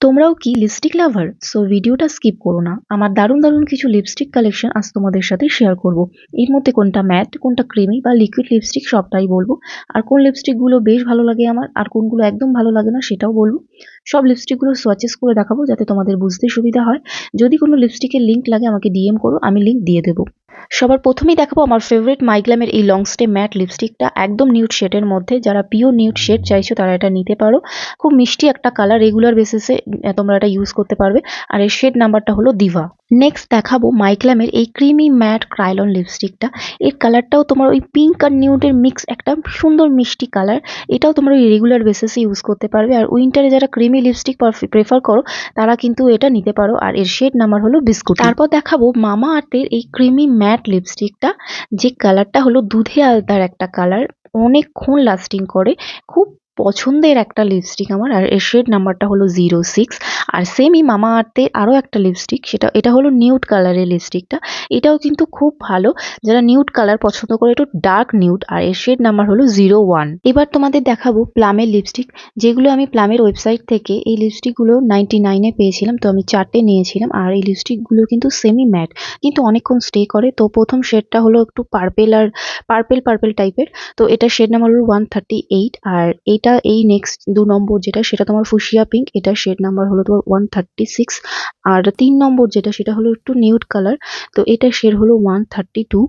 তোমরাও কি lipstick lover so ভিডিওটা স্কিপ করো না। আমার দারুণ দারুণ কিছু লিপস্টিক কালেকশন আজ তোমাদের সাথে শেয়ার করব। এর মধ্যে কোনটা ম্যাট কোনটা ক্রিমি বা লিকুইড লিপস্টিক সবটাই বলব। আর কোন লিপস্টিকগুলো বেশ ভালো লাগে আমার, আর কোনগুলো একদম ভালো লাগে না সেটাও বলব। সব লিপস্টিকগুলো সোয়াচেস করে দেখাবো যাতে তোমাদের বুঝতে সুবিধা হয়। যদি কোনো লিপস্টিকের লিঙ্ক লাগে, আমাকে ডিএম করো, আমি লিঙ্ক দিয়ে দেবো। সবার প্রথমেই দেখাবো আমার ফেভারিট মাইগ্ল্যামের এই লং স্টে ম্যাট লিপস্টিকটা একদম নিউড শেডের মধ্যে। যারা পিওর নিউড শেড চাইছো, তারা এটা নিতে পারো। খুব মিষ্টি একটা কালার রেগুলার বেসিসে তোমরা এটা ইউজ করতে পারবে। আর এর শেড নাম্বারটা হলো দিভা নেক্সট দেখাবো মাইক্লামের এই ক্রিমি ম্যাট ক্রাইলন লিপস্টিকটা এর কালারটাও তোমার ওই পিঙ্ক আর নিউডের মিক্স একটা সুন্দর মিষ্টি কালার এটাও তোমরা ওই রেগুলার বেসিসে ইউজ করতে পারবে। আর উইন্টারে যারা ক্রিমি লিপস্টিক প্রেফার করো, তারা কিন্তু এটা নিতে পারো। আর এর শেড নাম্বার হলো বিস্কুট তারপর দেখাবো মামা আর্থের এই ক্রিমি ম্যাট লিপস্টিকটা যে কালারটা হলো দুধে আলতার একটা কালার অনেকক্ষণ লাস্টিং করে, খুব পছন্দের একটা লিপস্টিক আমার, আর এর শেড নাম্বারটা হলো জিরো সিক্স আর সেমই মামা আর্থে আরও একটা লিপস্টিক সেটা, এটা হলো নিউড কালারের লিপস্টিকটা এটাও কিন্তু খুব ভালো। যারা নিউড কালার পছন্দ করে, একটু ডার্ক নিউড আর এর শেড নাম্বার হলো জিরো ওয়ান এবার তোমাদের দেখাবো প্লামের লিপস্টিক যেগুলো আমি প্লামের ওয়েবসাইট থেকে এই লিপস্টিকগুলো নাইনটি নাইনে পেয়েছিলাম, তো আমি চারটে নিয়েছিলাম, আর এই লিপস্টিকগুলো কিন্তু সেমি ম্যাট কিন্তু অনেকক্ষণ স্টে করে, তো প্রথম শেডটা হলো একটু পার্পেল আর পার্পেল পার্পেল টাইপের তো এটা শেড নাম্বার হলো ওয়ান থার্টি এইট আর এইটা এই নেক্সট দু নম্বর যেটা, সেটা তোমার ফুসিয়া পিঙ্ক এটা শেড নাম্বার হলো তোমার ওয়ান থার্টি সিক্স আর তিন নম্বর যেটা, সেটা হলো একটু নিউড কালার তো এটা শেড হলো ওয়ান থার্টি টু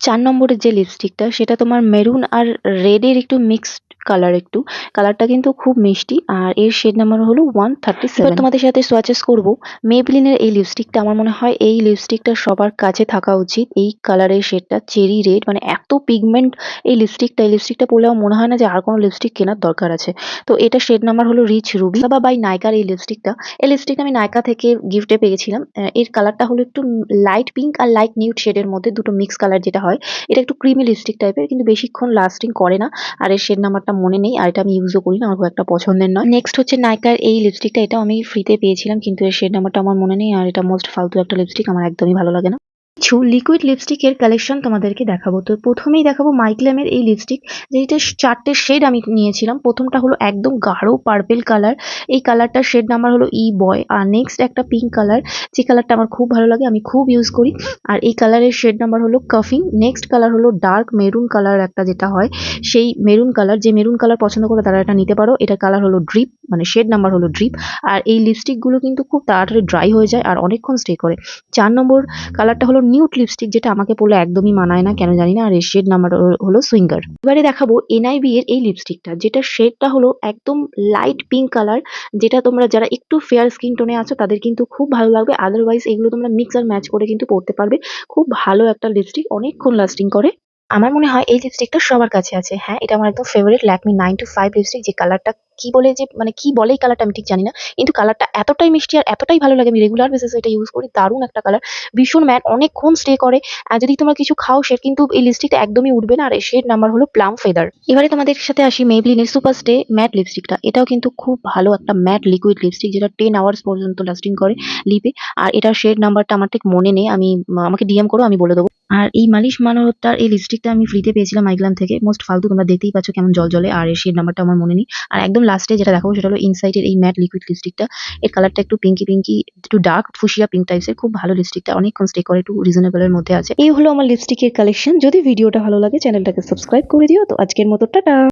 চার নম্বরের যে লিপস্টিকটা সেটা তোমার মেরুন আর রেডের একটু মিক্সড কালার একটু। কালারটা কিন্তু খুব মিষ্টি আর এর শেড নাম্বার হলো ওয়ান থার্টি সেভেন তোমাদের সাথে সোয়াচেস করব। মেবলিনের এই লিপস্টিকটা আমার মনে হয় এই লিপস্টিকটা সবার কাছে থাকা উচিত। এই কালারের শেডটা চেরি রেড মানে এত পিগমেন্ট এই লিপস্টিকটা এই লিপস্টিকটা পরলে আমার মনে হয় না যে আর কোনো লিপস্টিক কেনার দরকার আছে। তো এটা শেড নাম্বার হলো রিচ রুবি বা বাই নাইকার এই লিপস্টিকটা এই লিপস্টিকটা আমি নাইকা থেকে গিফটে পেয়েছিলাম। এর কালারটা হলো একটু লাইট পিঙ্ক আর লাইট নিউড শেডের মধ্যে দুটো মিক্স কালার যেটা হয় এটা একটু ক্রিমি লিপস্টিক টাইপের কিন্তু বেশিক্ষণ লাস্টিং করে না। আর এর শেড নাম্বারটা মনে নেই, আর এটা আমি ইউজও করি না আমার খুব একটা পছন্দের নয়। নেক্সট হচ্ছে নাইকার এই লিপস্টিকটা এটা আমি ফ্রিতে পেয়েছিলাম, কিন্তু এর শেড নাম্বারটা আমার মনে নেই, আর এটা মোস্ট ফালতু একটা লিপস্টিক আমার একদমই ভালো লাগে না। কিছু লিকুইড লিপস্টিকের কালেকশন তোমাদেরকে দেখাবো। তো প্রথমেই দেখাবো মাইক্লেমের এই লিপস্টিক যেটা চারটে শেড আমি নিয়েছিলাম। প্রথমটা হলো একদম গাঢ় পার্পেল কালার এই কালারটার শেড নাম্বার হলো ই বয় আর নেক্সট একটা পিঙ্ক কালার যে কালারটা আমার খুব ভালো লাগে, আমি খুব ইউজ করি। আর এই কালারের শেড নাম্বার হলো কাফিং নেক্সট কালার হলো ডার্ক মেরুন কালার একটা যেটা হয়। সেই মেরুন কালার যে মেরুন কালার পছন্দ করে তারা এটা নিতে পারো। এটা কালার হলো ড্রিপ মানে শেড নাম্বার হলো ড্রিপ আর এই লিপস্টিকগুলো কিন্তু খুব তাড়াতাড়ি ড্রাই হয়ে যায় আর অনেকক্ষণ স্টে করে। চার নম্বর কালারটা হলো নিউট লিপস্টিক যেটা আমাকে পড়লে একদমই মানায় না, কেন জানি না, আর এর শেড নাম্বার হলো সুইঙ্গার। এবারে দেখাবো এনআইবি এর এই লিপস্টিকটা যেটা শেডটা হলো একদম লাইট পিঙ্ক কালার যেটা তোমরা যারা একটু ফেয়ার স্কিন টোনে আছো, তাদের কিন্তু খুব ভালো লাগবে। আদারওয়াইজ এগুলো তোমরা মিক্স আর ম্যাচ করে কিন্তু পড়তে পারবে। খুব ভালো একটা লিপস্টিক অনেকক্ষণ লাস্টিং করে। আমার মনে হয় এই লিপস্টিকটা সবার কাছে আছে। হ্যাঁ এটা আমার একদম favourite Lakme nine to five lipstick যে কালারটা কি বলে যে মানে কি বলে এই কালারটা আমি ঠিক জানি না, কিন্তু কালারটা এতটাই মিষ্টি আর এতটাই ভালো লাগে। আমি রেগুলার বেসিসে এটা ইউজ করি, দারুণ একটা কালার ভীষণ ম্যাট অনেকক্ষণ স্টে করে। আর যদি তোমরা কিছু খাও, সে কিন্তু এই লিপস্টিকটা একদমই উঠবে না। আর শেড নাম্বার হলো প্লাম ফেদার এবারে তোমাদের সাথে আসি মেবলিনের সুপার স্টে ম্যাট লিপস্টিকটা এটাও কিন্তু খুব ভালো একটা ম্যাট লিকুইড লিপস্টিক যেটা টেন আওয়ার্স পর্যন্ত লাস্টিং করে লিপে আর এটার শেড নাম্বারটা আমার ঠিক মনে নেই। আমি, আমাকে ডিএম করো, আমি বলে দেবো। আর এই মালিশ মানবতার এই লিপস্টিকটা আমি ফ্রিতে পেয়েছিলাম মাইগ্রাম থেকে। মোস্ট ফালতু, তোমরা দেখতেই পাচ্ছ কেমন জল জলে আর এর নাম্বারটা আমার মনে নেই। আর একদম লাস্টে যেটা দেখাবো, সেটা হলো ইনসাইটের এই ম্যাট লিকুইড লিপস্টিকটা এর কালারটা একটু পিঙ্কি পিঙ্কি একটু ডার্ক ফুসিয়া পিঙ্ক টাইপসের খুব ভালো লিপস্টিকটা অনেকক্ষণ স্টে করে, একটু রিজনেবলের মধ্যে আছে। এই হলো আমার লিপস্টিকের কালেকশন যদি ভিডিওটা ভালো লাগে চ্যানেলটাকে সাবস্ক্রাইব করে দিও। তো আজকের মতো, টাটা!